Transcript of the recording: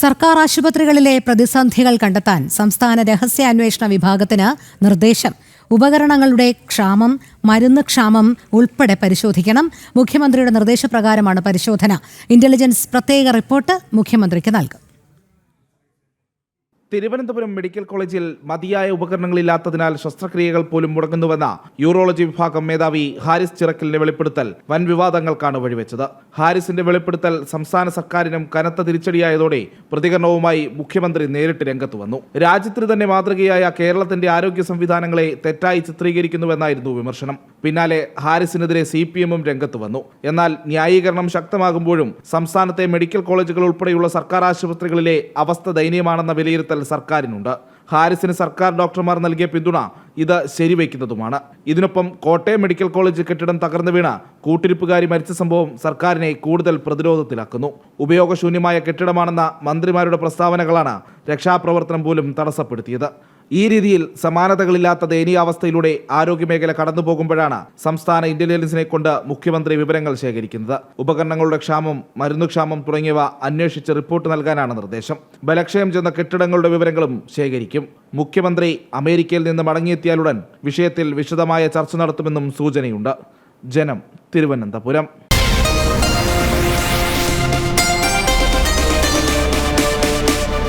സർക്കാർ ആശുപത്രികളിലെ പ്രതിസന്ധികൾ കണ്ടെത്താൻ സംസ്ഥാന രഹസ്യാന്വേഷണ വിഭാഗത്തിന് നിർദ്ദേശം. ഉപകരണങ്ങളുടെ ക്ഷാമം മരുന്ന് ക്ഷാമം ഉൾപ്പെടെ പരിശോധിക്കണം. മുഖ്യമന്ത്രിയുടെ നിർദ്ദേശപ്രകാരമാണ് പരിശോധന. ഇന്റലിജൻസ് പ്രത്യേക റിപ്പോർട്ട് മുഖ്യമന്ത്രിക്ക് നൽകും. തിരുവനന്തപുരം മെഡിക്കൽ കോളേജിൽ മതിയായ ഉപകരണങ്ങളില്ലാത്തതിനാൽ ശസ്ത്രക്രിയകൾ പോലും മുടങ്ങുന്നുവെന്ന യൂറോളജി വിഭാഗം മേധാവി ഹാരിസ് ചിറക്കലിന്റെ വെളിപ്പെടുത്തൽ വൻ വിവാദങ്ങൾക്കാണ് വഴിവെച്ചത്. ഹാരിസിന്റെ വെളിപ്പെടുത്തൽ സംസ്ഥാന സർക്കാരിനും കനത്ത തിരിച്ചടിയായതോടെ പ്രതികരണവുമായി മുഖ്യമന്ത്രി നേരിട്ട് രംഗത്ത് വന്നു. രാജ്യത്തിന് തന്നെ മാതൃകയായ കേരളത്തിന്റെ ആരോഗ്യ സംവിധാനങ്ങളെ തെറ്റായി ചിത്രീകരിക്കുന്നുവെന്നായിരുന്നു വിമർശനം. പിന്നാലെ ഹാരിസിനെതിരെ സി പി എമ്മും രംഗത്ത് വന്നു. എന്നാൽ ന്യായീകരണം ശക്തമാകുമ്പോഴും സംസ്ഥാനത്തെ മെഡിക്കൽ കോളേജുകൾ ഉൾപ്പെടെയുള്ള സർക്കാർ ആശുപത്രികളിലെ അവസ്ഥ ദയനീയമാണെന്ന വിലയിരുത്തൽ സർക്കാരിനുണ്ട്. ഹാരിസിന് സർക്കാർ ഡോക്ടർമാർ നൽകിയ പിന്തുണ ഇത് ശരിവയ്ക്കുന്നതുമാണ്. ഇതിനൊപ്പം കോട്ടയം മെഡിക്കൽ കോളേജ് കെട്ടിടം തകർന്നു വീണ കൂട്ടിരിപ്പുകാരി മരിച്ച സംഭവം സർക്കാരിനെ കൂടുതൽ പ്രതിരോധത്തിലാക്കുന്നു. ഉപയോഗശൂന്യമായ കെട്ടിടമാണെന്ന മന്ത്രിമാരുടെ പ്രസ്താവനകളാണ് രക്ഷാപ്രവർത്തനം പോലും തടസ്സപ്പെടുത്തിയത്. ഈ രീതിയിൽ സമാനതകളില്ലാത്ത ദയനീയാവസ്ഥയിലൂടെ ആരോഗ്യമേഖല കടന്നു പോകുമ്പോഴാണ് സംസ്ഥാന ഇന്റലിജൻസിനെ കൊണ്ട് മുഖ്യമന്ത്രി വിവരങ്ങൾ ശേഖരിക്കുന്നത്. ഉപകരണങ്ങളുടെ ക്ഷാമം മരുന്നുക്ഷാമം തുടങ്ങിയവ അന്വേഷിച്ച് റിപ്പോർട്ട് നൽകാനാണ് നിർദ്ദേശം. ബലക്ഷയം ചെന്ന കെട്ടിടങ്ങളുടെ വിവരങ്ങളും ശേഖരിക്കും. മുഖ്യമന്ത്രി അമേരിക്കയിൽ നിന്ന് മടങ്ങിയെത്തിയാലുടൻ വിഷയത്തിൽ വിശദമായ ചർച്ച നടത്തുമെന്നും സൂചനയുണ്ട്. ജനം തിരുവനന്തപുരം.